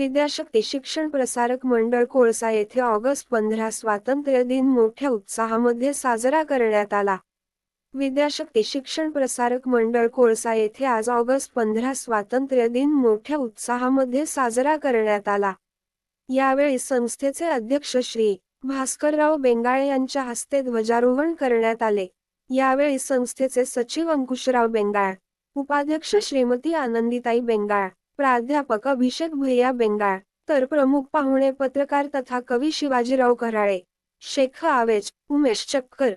विद्याशक्ती शिक्षण प्रसारक मंडळ कोळसा येथे ऑगस्ट पंधरा स्वातंत्र्य दिन मोठ्या उत्साहामध्ये साजरा करण्यात आला. विद्याशक्ती शिक्षण प्रसारक मंडळ कोळसा येथे आज ऑगस्ट पंधरा स्वातंत्र्य दिन मोठ्या उत्साहामध्ये साजरा करण्यात आला. यावेळी संस्थेचे अध्यक्ष श्री भास्करराव बेंगाळे यांच्या हस्ते ध्वजारोहण करण्यात आले. यावेळी संस्थेचे सचिव अंकुशराव बेंगाळ उपाध्यक्ष श्रीमती आनंदीताई बेंगाळ प्राध्यापक अभिषेक भैया बेंगाळ तर प्रमुख पाहुणे पत्रकार तथा कवी शिवाजीराव कराळे शेख आवेज उमेश चक्कर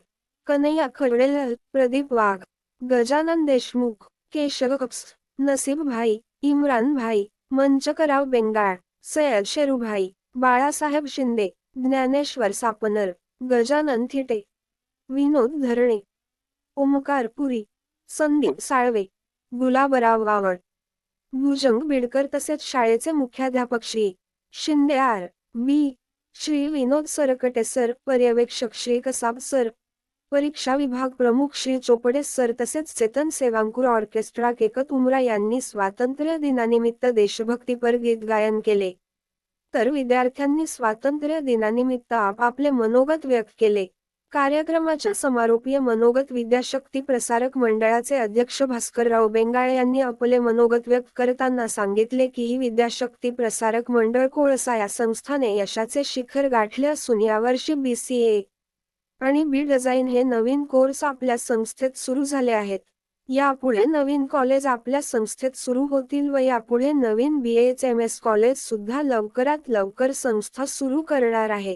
कन्हैया खरडेल प्रदीप वाघ गजानन देशमुख केशव कप्स नसीब भाई इम्रान भाई मंचकराव बेंगाळ सैयद शेरूभाई बाळासाहेब शिंदे ज्ञानेश्वर सापनर गजानन थिटे विनोद धरणे ओमकार पुरी संदीप साळवे गुलाबराव वावड भुजंग बिडकर तसेच शाळेचे मुख्याध्यापक Shri Shinde R. B Shri Vinod Sarkate sir पर्यवेक्षक श्री कसाब सर परीक्षा विभाग प्रमुख श्री चोपडे सर तसेच चेतन सेवांकुर ऑर्केस्ट्रा केकत उमरा यांनी स्वातंत्र्य दिनानिमित्त देशभक्तीपर गीत गायन केले. तर विद्यार्थ्यांनी स्वातंत्र्य दिनानिमित्त आपापले मनोगत व्यक्त केले. कार्यक्रमाच्या समारोपीय मनोगत विद्याशक्ती प्रसारक मंडळाचे अध्यक्ष भास्करराव बेंगाळे यांनी आपले मनोगत व्यक्त करताना सांगितले की ही विद्याशक्ती प्रसारक मंडळ कोळसा या संस्थाने यशाचे शिखर गाठले असून यावर्षी बी सी ए आणि बी डिझाईन हे नवीन कोर्स आपल्या संस्थेत सुरू झाले आहेत. यापुढे नवीन कॉलेज आपल्या संस्थेत सुरू होतील व यापुढे नवीन B H M S college सुद्धा लवकरात लवकर संस्था सुरू करणार आहे.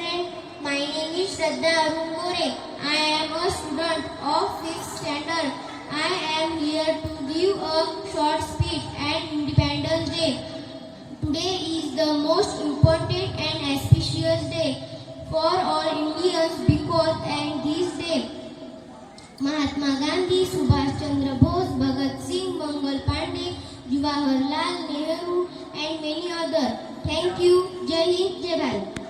Shraddha Arungore. I am a student of 5th standard. I am here to give a short speech at Independence Day. Today is the most important and auspicious day for all Indians because on this day Mahatma Gandhi, Subhash Chandra Bose, Bhagat Singh, Mangal Pandey, Jawaharlal Nehru and many others. Thank you. Jai Hind, Jai Bharat.